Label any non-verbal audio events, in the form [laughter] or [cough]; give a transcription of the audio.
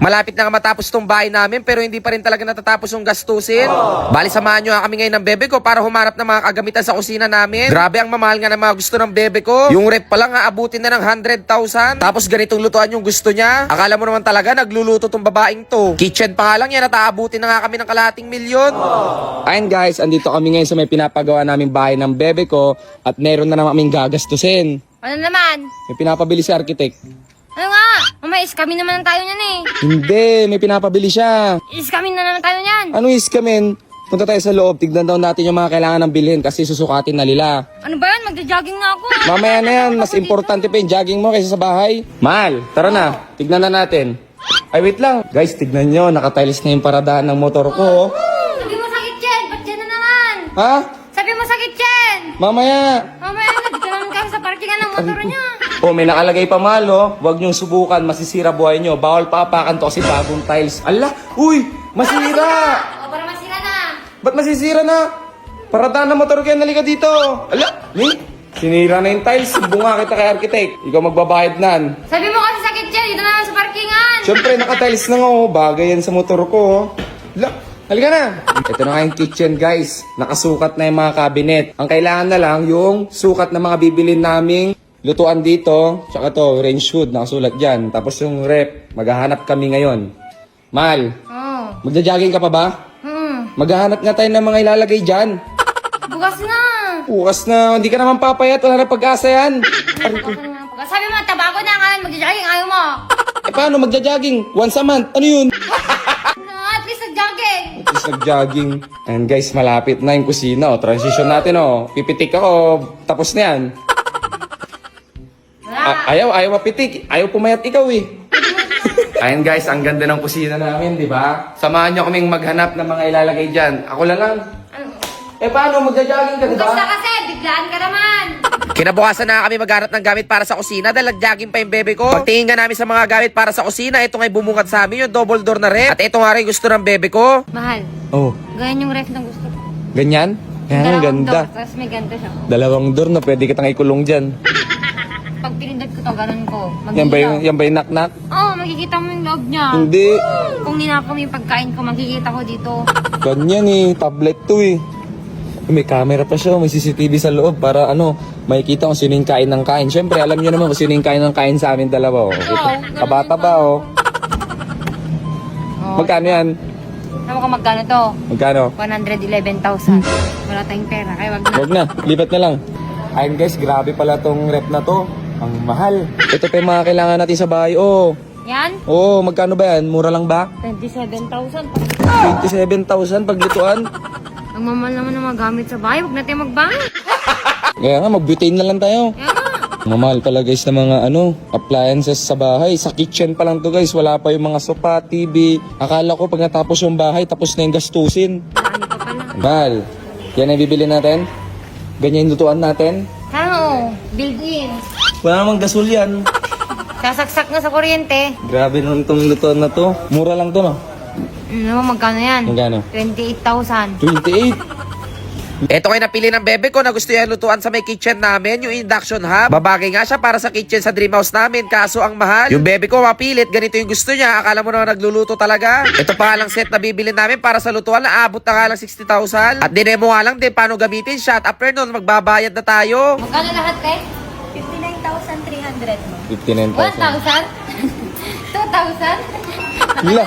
Malapit na nga matapos tong bahay namin pero hindi pa rin talaga natatapos yung gastusin. Bali samahan nyo kami ngayon ng bebe ko para humarap ng mga kagamitan sa kusina namin. Grabe ang mamahal nga ng mga gusto ng bebe ko. Yung rep pa lang nga abutin na ng 100,000. Tapos ganitong lutuan yung gusto niya. Akala mo naman talaga nagluluto tong babaeng to. Kitchen pa nga lang yan at aabutin na nga kami ng kalahating milyon. Ayun guys, andito kami ngayon sa may pinapagawa naming bahay ng bebe ko at meron na naman kaming gagastusin. Ano naman? May pinapabili si architect. Ano nga? Mamaya iskamin naman tayo niyan eh. Hindi, may pinapabili siya. Iskamin na naman tayo niyan. Ano is kamin? Punta tayo sa loob, tignan daw natin yung mga kailangan ng bilhin kasi susukatin na nila. Ano ba yan? Magja-jogging na ako. Mamaya na yan, mas importante pa yung jogging mo kaysa sa bahay. Mahal, tara na, tignan na natin. Ay, wait lang. Guys, tignan nyo, nakatiles na yung paradahan ng motor ko. oh. Sabi mo sakit yan. Ba't na naman? Ha? Sabi mo sakit yan. Mamaya. Mamaya na. Dito naman kami sa parkingan ng motor niya. Oh, may nakalagay pa mahal, oh. Huwag niyong subukan, masisira buhay niyo. Bawal paapakan to kasi bagong tiles. Ala, uy, masira! O, para masira na. Ba't masisira na? Paradahan ng motor kaya nalika dito. Ala, ni? Sinira na yung tiles. Bunga kita kay architect. Ikaw magbabayad nan. Sabi mo kasi sakit yan. Dito naman sa parkingan. Siyempre, naka-tiles na nga oh. Bagay yan sa motor ko oh. Ala, halika na. Ito na nga yung kitchen guys. Nakasukat na yung mga cabinet. Ang kailangan na lang yung sukat ng mga bibilin naming lutuan dito. Tsaka to, range hood, nakasulat dyan. Tapos yung rep, maghahanap kami ngayon. Mal, Oo. magja-jogging ka pa ba? Hmm. Maghahanap nga tayo ng mga ilalagay dyan. Bukas na. Bukas na, hindi ka naman papayat, wala na pag-asa yan. Bukas na. Bukas. Sabi mo, tabago na nga. Magja-jogging. Ayaw mo. Eh paano magja-jogging? Once a month, ano yun? No, at least nag-jogging. Tapos nag-jogging. And guys, malapit na yung kusina. Oh. Transition natin, oh. Pipitik ako, tapos na yan. A- ayaw, ayaw mapitik. Ayaw pumayat ikaw, eh. [laughs] Ayun guys, ang ganda ng kusina namin, di ba? Samahan niyo kaming maghanap ng mga ilalagay dyan. Ako na lang. Ano? Eh paano, magja-jogging ka, di Bukas na ba? kasi. Biglaan ka naman. Kinabukasan na kami maghanap ng gamit para sa kusina dahil nag-jogging pa yung bebe ko. Pagtingin nga namin sa mga gamit para sa kusina, ito nga'y bumungad sa amin yung double door na rin. At ito nga rin gusto ng bebe ko. Mahal. Oh, Ganyan yung ref na gusto ko. ganyan? Yan, ang Dalawang ganda. door, Tapos may ganda siya. Dalawang door na pwede kitang ikulong dyan. [laughs] Pag pinindot ko to, ganun ko. Yan ba yung, yan ba yung knock-knock? Oo, oh, makikita mo yung loob niya. Hindi. Kung ninakaw mo yung pagkain ko, makikita ko dito. [laughs] Ganyan eh, tablet to eh. May camera pa siya, may CCTV sa loob para ano, makikita kung sino yung kain ng kain. Siyempre, alam niyo naman kung sino yung kain ng kain sa amin dalawa. Oh. Wow, Kabata ba oh. Oh. Magkano yan? Alam mo kung magkano to? Magkano? 111,000. Wala tayong pera, kaya wag na. Huwag na, lipat na lang. Ayun guys, grabe pala tong rep na to. Ang mahal. Ito pa yung mga kailangan natin sa bahay. Oh. Yan? Oh, magkano ba yan? Mura lang ba? 27,000. 27,000 paglutuan. Ang mamahal naman ng mga gamit sa bahay, wag natin magbangon. Kaya nga, mag-butane na lang tayo. Kaya nga. Mamahal pala guys ng mga ano, appliances sa bahay. Sa kitchen pa lang to guys, wala pa yung mga sofa, TV. Akala ko pag natapos yung bahay, tapos na yung gastusin. Marami pa pala. Mahal, yan ang bibili natin? Ganyan yung lutuan natin? Sana oh, built-in. Wala namang gasol yan. Sasaksak na sa kuryente. Grabe naman tong lutuan na to. Mura lang to no? Ano naman, magkano yan? Magkano? 28,000. 28. Ito kayo napili ng bebe ko na gusto yan lutuan sa may kitchen namin, yung induction hub. Babagay nga siya para sa kitchen sa dream house namin, kaso ang mahal. Yung bebe ko mapilit, ganito yung gusto niya. Akala mo naman nagluluto talaga. Ito pa lang set na bibili namin para sa lutuan na abot na nga lang 60,000. At dinemo nga lang din paano gamitin siya. At after nun, magbabayad na tayo. Magkano lahat, te? 59,300 mo. 59,000. 1,000? 2,000? Wala.